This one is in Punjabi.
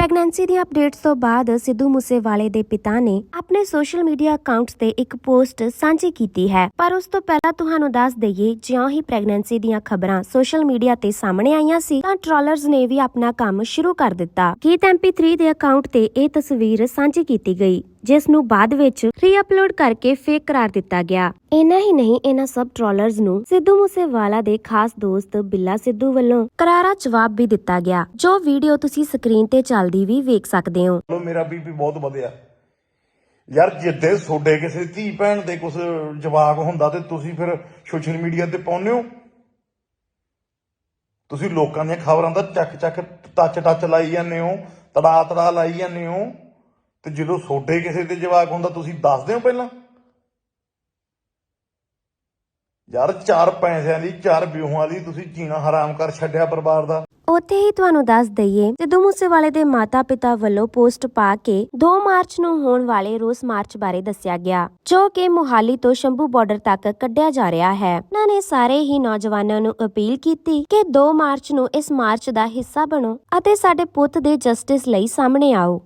ਪ੍ਰੈਗਨੈਂਸੀ ਦੀਆਂ ਅਪਡੇਟਸ ਤੋਂ ਬਾਅਦ ਸਿੱਧੂ ਮੂਸੇਵਾਲੇ ਦੇ ਪਿਤਾ ਨੇ ਆਪਣੇ ਸੋਸ਼ਲ ਮੀਡੀਆ ਅਕਾਊਂਟਸ ਤੇ ਇੱਕ ਪੋਸਟ ਸਾਂਝੀ ਕੀਤੀ ਹੈ। ਪਰ ਉਸ ਤੋਂ ਪਹਿਲਾਂ ਤੁਹਾਨੂੰ ਦੱਸ ਦਈਏ, ਜਿਉਂ ਹੀ ਪ੍ਰੈਗਨੈਂਸੀ ਦੀਆਂ ਖਬਰਾਂ ਸੋਸ਼ਲ ਮੀਡੀਆ ਤੇ ਸਾਹਮਣੇ ਆਈਆਂ ਸੀ, ਤਾਂ ਟ੍ਰੋਲਰਸ ਨੇ ਵੀ ਆਪਣਾ ਕੰਮ ਸ਼ੁਰੂ ਕਰ ਦਿੱਤਾ। ਗੀਤ MP3 ਦੇ ਅਕਾਊਂਟ ਤੇ ਇਹ ਤਸਵੀਰ ਸਾਂਝੀ ਕੀਤੀ ਗਈ, ਜਿਸ ਨੂੰ ਬਾਅਦ ਵਿੱਚ ਰੀ-ਅਪਲੋਡ ਕਰਕੇ ਫੇਕ ਕਰਾਰ ਦਿੱਤਾ ਗਿਆ। ਇੰਨਾ ਹੀ ਨਹੀਂ, ਇਹਨਾਂ ਸਭ ਟ੍ਰੋਲਰਸ ਨੂੰ ਸਿੱਧੂ ਮੂਸੇਵਾਲਾ ਦੇ ਖਾਸ ਦੋਸਤ ਬਿੱਲਾ ਸਿੱਧੂ ਵੱਲੋਂ ਕਰਾਰਾ ਜਵਾਬ ਵੀ ਦਿੱਤਾ ਗਿਆ। ਜੋ ਵੀਡੀਓ ਤੁਸੀਂ ਸਕਰੀਨ ਤੇ ਚੱਲਦੀ ਵੀ ਵੇਖ ਸਕਦੇ ਹੋ। ਲੋ ਮੇਰਾ ਬੀਪੀ ਬਹੁਤ ਵਧਿਆ। ਯਾਰ ਜਿੱਦੇ ਤੁਹਾਡੇ ਕਿਸੇ ਧੀ ਭੈਣ ਦੇ ਕੁਝ ਜਵਾਬ ਹੁੰਦਾ ਤੇ ਤੁਸੀਂ ਫਿਰ ਸੋਸ਼ਲ ਮੀਡੀਆ ਤੇ ਪਾਉਂਦੇ ਹੋ? ਤੁਸੀਂ ਲੋਕਾਂ ਦੀਆਂ ਖਬਰਾਂ ਦਾ ਚੱਕ ਚੱਕ ਟੱਚ ਟੱਚ ਲਾਈ ਜਾਂਦੇ ਹੋ, ਤੜਾ ਤੜਾ ਲਾਈ ਜਾਂਦੇ ਹੋ। ਤੇ ਜਦੋਂ ਤੁਹਾਡੇ ਕਿਸੇ ਤੇ ਜਵਾਬ ਹੁੰਦਾ, ਤੁਸੀਂ ਦੱਸਦੇ ਹੋ ਪਹਿਲਾਂ? ਯਾਰ ਚਾਰ ਪੈਸਿਆਂ ਦੀ, ਚਾਰ ਵਿਊਹਾਂ ਦੀ ਤੁਸੀਂ ਜੀਣਾ ਹਰਾਮ ਕਰ ਛੱਡਿਆ ਪਰਿਵਾਰ ਦਾ। ਉੱਥੇ ਹੀ ਤੁਹਾਨੂੰ ਦੱਸ ਦਈਏ ਸਿੱਧੂ ਮੂਸੇਵਾਲੇ ਦੇ ਮਾਤਾ-ਪਿਤਾ ਵੱਲੋਂ ਪੋਸਟ ਪਾ ਕੇ 2 ਮਾਰਚ ਨੂੰ ਹੋਣ ਵਾਲੇ ਰੋਸ ਮਾਰਚ ਬਾਰੇ ਦੱਸਿਆ ਗਿਆ, ਜੋ ਕਿ ਮੁਹਾਲੀ ਤੋਂ ਸ਼ੰਭੂ ਬਾਰਡਰ ਤੱਕ ਕੱਢਿਆ ਜਾ ਰਿਹਾ ਹੈ। ਉਹਨਾਂ ਨੇ ਸਾਰੇ ਹੀ ਨੌਜਵਾਨਾਂ ਨੂੰ ਅਪੀਲ ਕੀਤੀ ਕਿ 2 ਮਾਰਚ ਨੂੰ ਇਸ ਮਾਰਚ ਦਾ ਹਿੱਸਾ ਬਣੋ ਅਤੇ ਸਾਡੇ ਪੁੱਤ ਦੇ ਜਸਟਿਸ ਲਈ ਸਾਹਮਣੇ ਆਓ।